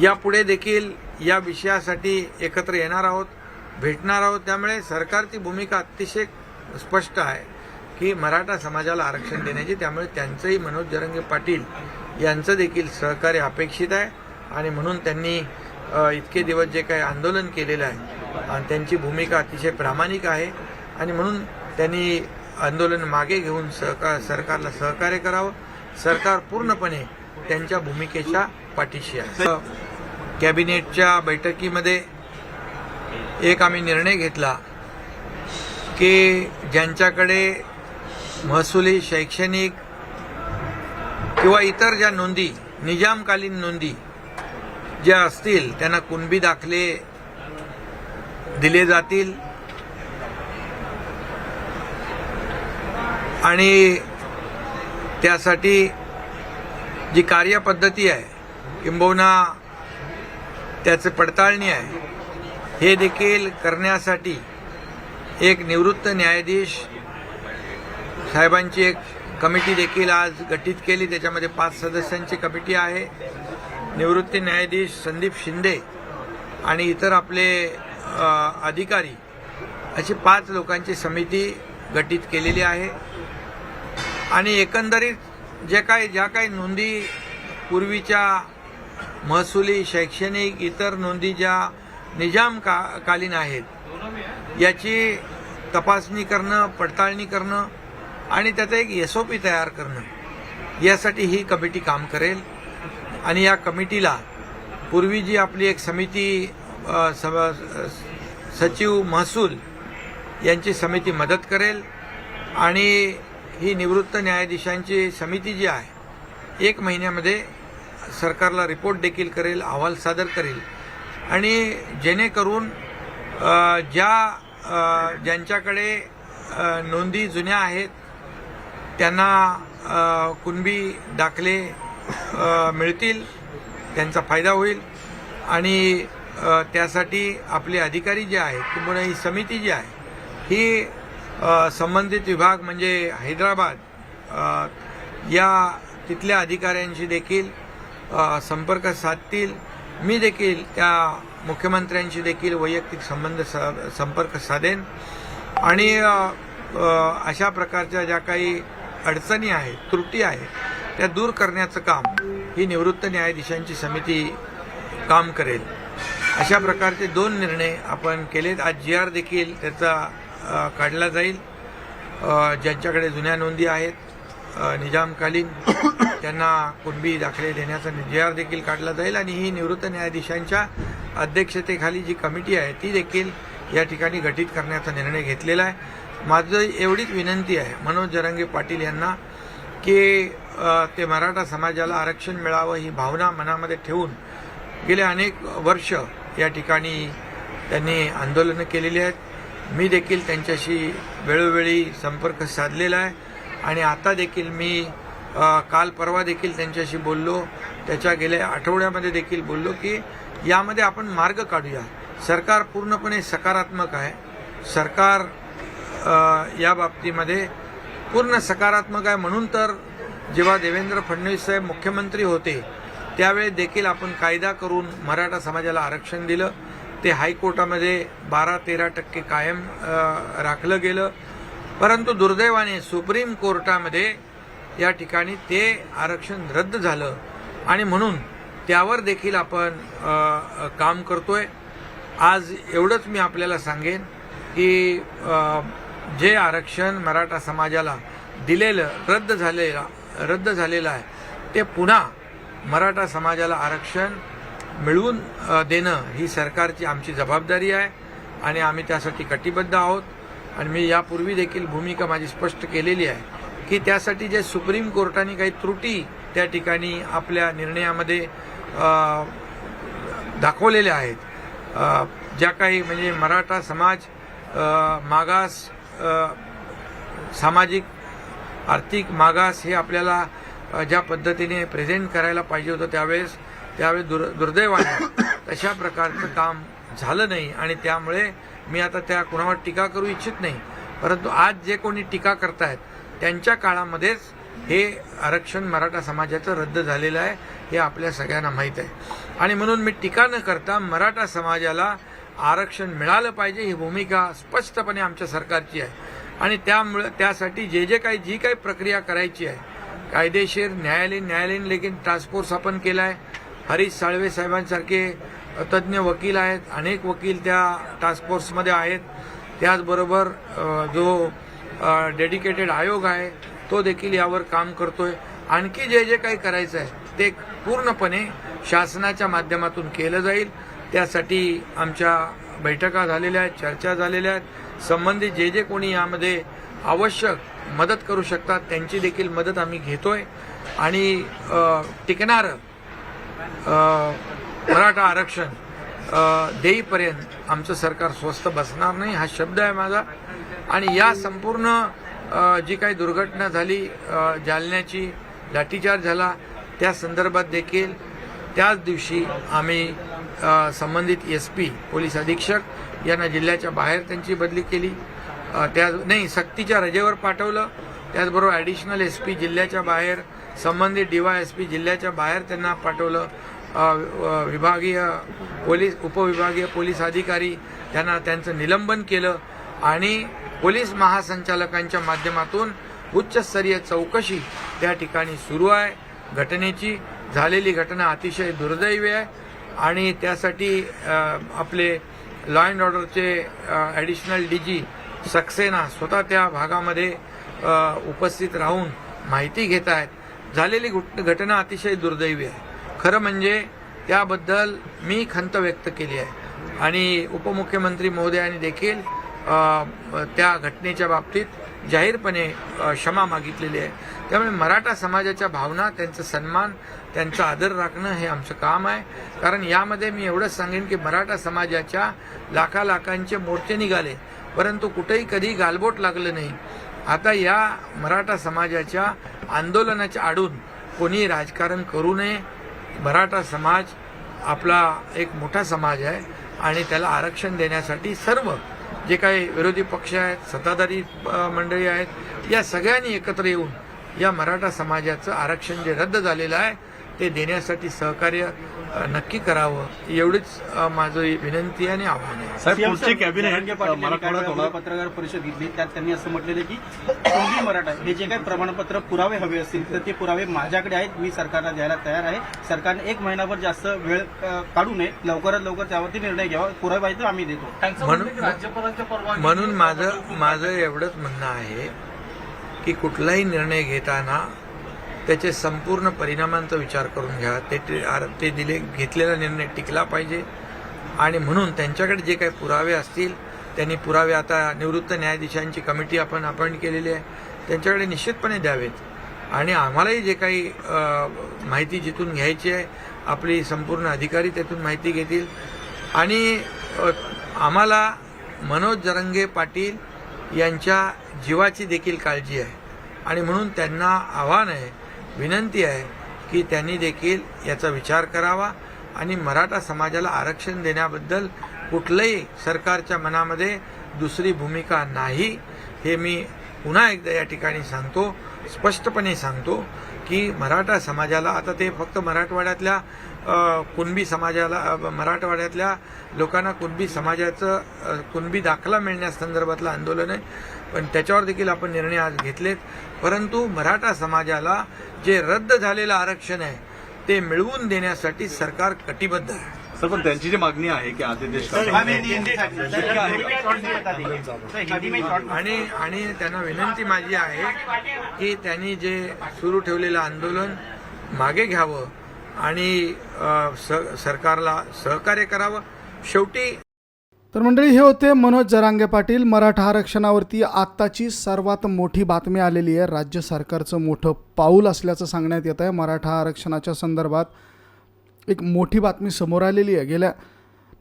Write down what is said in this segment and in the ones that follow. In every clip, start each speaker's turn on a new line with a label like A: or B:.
A: यापुढे देखील या विषयासाठी एकत्र येणार आहोत भेटणार आहोत. त्यामुळे सरकारची भूमिका अतिशय स्पष्ट आहे की मराठा समाजाला आरक्षण देण्याची. त्यामुळे त्यांचंही मनोज जरंगे पाटील यांचं देखील सहकार्य अपेक्षित आहे. आणि म्हणून त्यांनी इतके दिवस जे काही आंदोलन केलेलं आहे आणि त्यांची भूमिका अतिशय प्रामाणिक आहे. आणि म्हणून त्यांनी आंदोलन मागे घेऊन सहकार सरकारला सहकार्य करावं. सरकार पूर्णपणे त्यांच्या भूमिकेच्या पाठीशी आहे. कॅबिनेटच्या बैठकीमध्ये एक आम्ही निर्णय घेतला की ज्यांच्याकडे महसुली शैक्षणिक किंवा इतर ज्या नोंदी निजामकालीन नोंदी ज्या असतील त्यांना कुणबी दाखले दिले जातील. आणि त्यासाठी जी कार्यपद्धती आहे किंबहुना त्याचं पडताळणी आहे. हे देखील करण्यासाठी एक निवृत्त न्यायाधीश साहेबांची एक कमिटी देखील आज गठीत केली. त्याच्यामध्ये पाच सदस्यांची कमिटी आहे. निवृत्त न्यायाधीश संदीप शिंदे आणि इतर आपले अधिकारी अशी पाच लोकांची समिती गठीत केलेली आहे. आणि एकंदरीत जे काही ज्या काही नोंदी पूर्वीच्या महसुली शैक्षणिक इतर नोंदी ज्या निजाम का कालीन आहेत याची तपासणी करणं पडताळणी करणं आणि त्याचा एक एस ओ पी तयार करणं यासाठी ही कमिटी काम करेल. आणि या कमिटीला पूर्वी जी आपली एक समिती सचिव महसूल यांची समिती मदत करेल आणि ही निवृत्त न्यायाधीशांची समिती जी आहे एक महिन्यामध्ये सरकारला रिपोर्ट देखील करेल अहवाल सादर करेल. आणि जेणेकरून ज्या ज्यांच्याकडे नोंदी जुन्या आहेत त्यांना कुणबी दाखले मिळतील त्यांचा फायदा होईल. आणि त्यासाठी आपले अधिकारी जे आहेत किंवा ही समिती जी आहे ही संबंधित विभाग म्हणजे हैदराबाद या तिथल्या अधिकाऱ्यांशी देखील संपर्क साधतील. मी देखील त्या मुख्यमंत्र्यांशी देखील वैयक्तिक संबंध सा संपर्क साधेन. आणि अशा प्रकारच्या ज्या काही अडचणी आहेत त्रुटी आहेत त्या दूर करण्याचं काम ही निवृत्त न्यायाधीशांची समिती काम करेल. अशा प्रकारचे दोन निर्णय आपण केलेत. आज जी आर देखील त्याचा काढला जाईल. ज्यांच्याकडे जुन्या नोंदी आहेत निजामकालीन त्यांना कुणबी दाखले देण्याचा निर्धार देखील काढला जाईल आणि ही निवृत्त न्यायाधीशांच्या अध्यक्षतेखाली जी कमिटी आहे ती देखील या ठिकाणी गठीत करण्याचा निर्णय घेतलेला आहे. माझं एवढीच विनंती आहे मनोज जरंगे पाटील यांना की ते मराठा समाजाला आरक्षण मिळावं ही भावना मनामध्ये ठेवून गेले अनेक वर्ष या ठिकाणी त्यांनी आंदोलनं केलेली आहेत. मी देखील त्यांच्याशी वेळोवेळी संपर्क साधलेला आहे आणि आता देखील मी काल परवा देखील त्यांच्याशी बोललो. त्याच्या गेल्या आठवड्यामध्ये देखील बोललो की यामध्ये आपण मार्ग काढूया. सरकार पूर्णपणे सकारात्मक आहे. सरकार या बाबतीमध्ये पूर्ण सकारात्मक आहे. म्हणून तर जेव्हा देवेंद्र फडणवीस साहेब मुख्यमंत्री होते त्यावेळी देखील आपण कायदा करून मराठा समाजाला आरक्षण दिलं. ते हायकोर्टामध्ये बारा तेरा टक्के कायम राखलं गेलं. परंतु दुर्दैवाने सुप्रीम कोर्टामध्ये या ठिकाणी ते आरक्षण रद्द झालं. आणि म्हणून त्यावर देखील आपण काम करतोय. आज एवढंच मी आपल्याला सांगेन की जे आरक्षण मराठा समाजाला दिलेलं रद्द झालेलं रद्द झालेलं आहे ते पुन्हा मराठा समाजाला आरक्षण मिळवून देणं ही सरकारची आमची जबाबदारी आहे. आणि आम्ही त्यासाठी कटिबद्ध आहोत. आणि मी यापूर्वी देखील भूमिका माझी स्पष्ट केलेली आहे. की त्यासाठी जे सुप्रीम कोर्टाने काही त्रुटी त्या ठिकाणी आपल्या निर्णयामध्ये दाखवलेल्या आहेत. ज्या काही म्हणजे मराठा समाज मागास सामाजिक आर्थिक मागास हे आपल्याला ज्या पद्धतीने प्रेझेंट करायला पाहिजे होतं त्यावेळेस त्यावेळेस दुर् दुर्दैवाने तशा प्रकारचं काम झालं नाही आणि त्यामुळे मी आता त्या कुणावर टीका करू इच्छित नाही. परंतु आज जे कोणी टीका करतायत त्यांच्या काळामध्येच हे आरक्षण मराठा समाजाचं रद्द झालेलं आहे हे आपल्या सगळ्यांना माहीत आहे. आणि म्हणून मी टीका न करता मराठा समाजाला आरक्षण मिळालं पाहिजे ही भूमिका स्पष्टपणे आमच्या सरकारची आहे. आणि त्यामुळं त्यासाठी जे जे काही जी काही प्रक्रिया करायची आहे कायदेशीर न्यायालयीन न्यायालयीन लेखीन टास्क फोर्स आपण केला आहे हरीश साळवे साहेबांसारखे तज्ज्ञ वकील आहेत अनेक वकील त्या टास्क फोर्समध्ये आहेत. त्याचबरोबर जो डेडिकेटेड आयोग आहे तो देखील यावर काम करतोय. आणखी जे जे काही करायचं आहे ते पूर्णपणे शासनाच्या माध्यमातून केलं जाईल. त्यासाठी आमच्या बैठका झालेल्या आहेत चर्चा झालेल्या आहेत. संबंधित जे जे कोणी यामध्ये आवश्यक मदत करू शकतात त्यांची देखील मदत आम्ही घेतोय. आणि टिकणारं मराठा आरक्षण देईपर्यंत आमचं सरकार स्वस्त बसणार नाही हा शब्द आहे माझा. आणि या संपूर्ण जी काही दुर्घटना झाली जालन्याची लाठीचार्ज झाला त्या संदर्भात देखील त्याच दिवशी आम्ही संबंधित एस पी पोलीस अधीक्षक यांना जिल्ह्याच्या बाहेर त्यांची बदली केली. त्या नाही सक्तीच्या रजेवर पाठवलं. त्याचबरोबर ॲडिशनल एस पी जिल्ह्याच्या बाहेर संबंधित डीवाय एस पी जिल्ह्याच्या बाहेर त्यांना पाठवलं. विभागीय पोलीस उपविभागीय पोलीस अधिकारी त्यांना त्यांचं निलंबन केलं. आणि पोलीस महासंचालकांच्या माध्यमातून उच्चस्तरीय चौकशी त्या ठिकाणी सुरू आहे. घटनेची झालेली घटना अतिशय दुर्दैवी आहे आणि त्यासाठी आपले लॉ अँड ऑर्डरचे ॲडिशनल डी जी सक्सेना स्वतः त्या भागामध्ये उपस्थित राहून माहिती घेत आहेत. झालेली घटना अतिशय दुर्दैवी आहे. खरं म्हणजे त्याबद्दल मी खंत व्यक्त केली आहे. आणि उपमुख्यमंत्री महोदयांनी देखील त्या घटनेच्या बाबतीत जाहीरपणे क्षमा मागितलेली आहे. त्यामुळे मराठा समाजाच्या भावना त्यांचा सन्मान त्यांचा आदर राखणं हे आमचं काम आहे. कारण यामध्ये मी एवढंच सांगेन की मराठा समाजाच्या लाखा लाखांचे मोर्चे निघाले. परंतु कुठेही कधी गालबोट लागलं नाही. आता या मराठा समाजाच्या आंदोलनाच्या आडून कोणी राजकारण करू नये. मराठा समाज आपला एक मोठा समाज आहे आणि त्याला आरक्षण देण्यासाठी सर्व जे काही विरोधी पक्ष आहेत सत्ताधारी मंडळी आहेत या सगळ्यांनी एकत्र येऊन या मराठा समाजाचं आरक्षण जे रद्द झालेलं आहे ते देण्यासाठी सहकार्य नक्की करावं एवढीच माझं विनंती आणि आव्हान आहे.
B: साहेब पुढचे कॅबिनेट
C: पत्रकार परिषद घेतली. त्यात त्यांनी असं म्हटलेलं की मराठा हे जे काही प्रमाणपत्र पुरावे हवे असतील तर ते पुरावे माझ्याकडे आहेत. मी सरकारला द्यायला तयार आहे. सरकारने एक महिनाभर जास्त वेळ काढू नये. लवकरात लवकर त्यावरती निर्णय घ्यावा. पुरावे पाहिजे आम्ही देतो.
A: म्हणून म्हणून माझं माझं एवढंच म्हणणं आहे की कुठलाही निर्णय घेताना त्याचे संपूर्ण परिणामांचा विचार करून घ्या. ते ते आर- ते दिले घेतलेला निर्णय टिकला पाहिजे. आणि म्हणून त्यांच्याकडे जे काही पुरावे असतील त्यांनी पुरावे आता निवृत्त न्यायाधीशांची कमिटी आपण अपॉइंट केलेली आहे त्यांच्याकडे निश्चितपणे द्यावेत. आणि आम्हालाही जे काही माहिती जिथून घ्यायची आहे आपली संपूर्ण अधिकारी त्यातून माहिती घेतील. आणि आम्हाला मनोज जरंगे पाटील यांच्या जीवाची देखील काळजी आहे. आणि म्हणून त्यांना आव्हान आहे विनंती आहे की त्यांनी देखील याचा विचार करावा आणि मराठा समाजाला आरक्षण देण्याबद्दल कुठलंही सरकारच्या मनामध्ये दुसरी भूमिका नाही. हे मी पुन्हा एकदा या ठिकाणी सांगतो स्पष्टपणे सांगतो की मराठा समाजाला आता ते फक्त मराठवाड्यातल्या कुणबी समाजाला मराठवाड्यातल्या लोकांना कुणबी समाजाचं कुणबी दाखला मिळण्यासंदर्भातलं आंदोलन आहे. पण त्याच्यावर देखील आपण निर्णय आज घेतलेत. परंतु मराठा समाजाला जे रद्द झालेलं आरक्षण आहे ते मिळवून देण्यासाठी सरकार कटिबद्ध आहे.
B: सर पण त्यांची जी मागणी आहे की आदिदेश
A: आणि आणि त्यांना विनंती माझी आहे की त्यांनी जे सुरू ठेवलेलं आंदोलन मागे घ्यावं आणि सरकारला सहकार्य करावं. शेवटी
D: तर मंडळी हे होते मनोज जरांगे पाटील. मराठा आरक्षणावरती आत्ताची सर्वात मोठी बातमी आलेली आहे. राज्य सरकारचं मोठं पाऊल असल्याचं सांगण्यात येत आहे. मराठा आरक्षणाच्या संदर्भात एक मोठी बातमी समोर आलेली आहे. गेल्या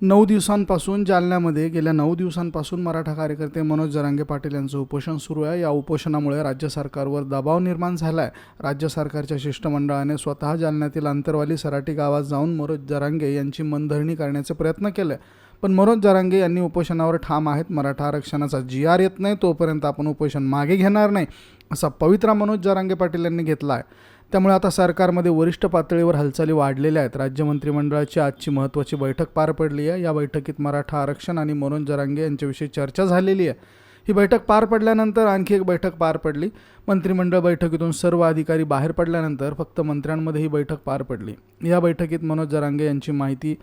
D: नऊ दिवसांपासून जालन्यामध्ये गेल्या नऊ दिवसांपासून मराठा कार्यकर्ते मनोज जरांगे पाटील यांचं उपोषण सुरू आहे. या उपोषणामुळे राज्य सरकारवर दबाव निर्माण झाला आहे राज्य सरकारच्या शिष्टमंडळाने स्वतः जालन्यातील आंतरवाली सराटी गावात जाऊन मनोज जरांगे यांची मनधरणी करण्याचे प्रयत्न केले. पण मनोज जरांगे यांनी उपोषणावर ठाम आहेत. मराठा आरक्षणाचा जी आर येत नाही तोपर्यंत आपण उपोषण मागे घेणार नाही असा पवित्रा मनोज जरांगे पाटील यांनी घेतला आहे त्यामुळे आता सरकारमध्ये वरिष्ठ पातळीवर हालचाली वाढलेल्या आहेत. राज्य मंत्रिमंडळाची आजची महत्त्वाची बैठक पार पडली आहे. या बैठकीत मराठा आरक्षण आणि मनोज जरांगे यांच्याविषयी चर्चा झालेली आहे. ही बैठक पार पडल्यानंतर आणखी एक बैठक पार पडली. मंत्रिमंडळ बैठकीतून सर्व अधिकारी बाहेर पडल्यानंतर फक्त मंत्र्यांमध्ये ही बैठक पार पडली. या बैठकीत मनोज जरांगे यांची माहिती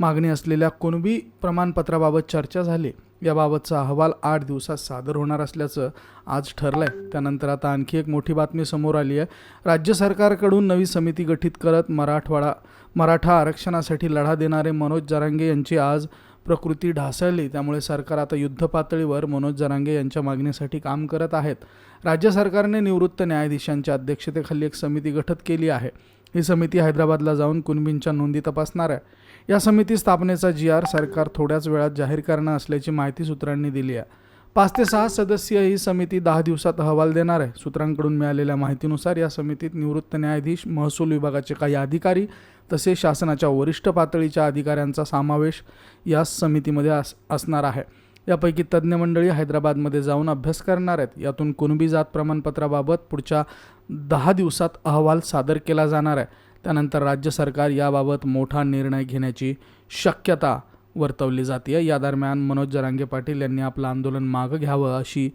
D: मागणी असलेल्या कुणबी प्रमाणपत्राबाबत चर्चा झाली याबाबतचा अहवाल आठ दिवसात सादर होणार असल्याचं आज ठरलं आहे त्यानंतर आता आणखी एक मोठी बातमी समोर आली आहे. राज्य सरकारकडून नवी समिती गठीत करत मराठवाडा मराठा आरक्षणासाठी लढा देणारे मनोज जरांगे यांची आज प्रकृती ढासळली. त्यामुळे सरकार आता युद्ध पातळीवर मनोज जरांगे यांच्या मागणीसाठी काम करत आहेत. राज्य सरकारने निवृत्त न्यायाधीशांच्या अध्यक्षतेखाली एक समिती गठीत केली आहे. ही समिती हैदराबादला जाऊन कुणबींच्या नोंदी तपासणार आहे. या समिती स्थापनेचा जी आर सरकार थोड्याच वेळात जाहीर करणार असल्याची माहिती सूत्रांनी दिली आहे. पाच ते सहा सदस्यीय ही समिती दहा दिवसात अहवाल देणार आहे. सूत्रांकडून मिळालेल्या माहितीनुसार या समितीत निवृत्त न्यायाधीश महसूल विभागाचे काही अधिकारी तसेच शासनाच्या वरिष्ठ पातळीच्या अधिकाऱ्यांचा समावेश या समितीमध्ये अस असणार आहे. यापैकी तज्ज्ञ मंडळी हैदराबादमध्ये जाऊन अभ्यास करणार आहेत. यातून कुणबी जात प्रमाणपत्राबाबत पुढच्या दहा दिवसात अहवाल सादर केला जाणार आहे. त्यानंतर राज्य सरकार याबाबत मोठा निर्णय घेण्याची शक्यता वर्तवली जाते या दरम्यान मनोज जरांगे पाटील यांनी आपलं आंदोलन मागं घ्यावं अशी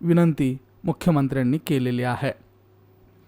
D: विनंती मुख्यमंत्र्यांनी केलेली आहे.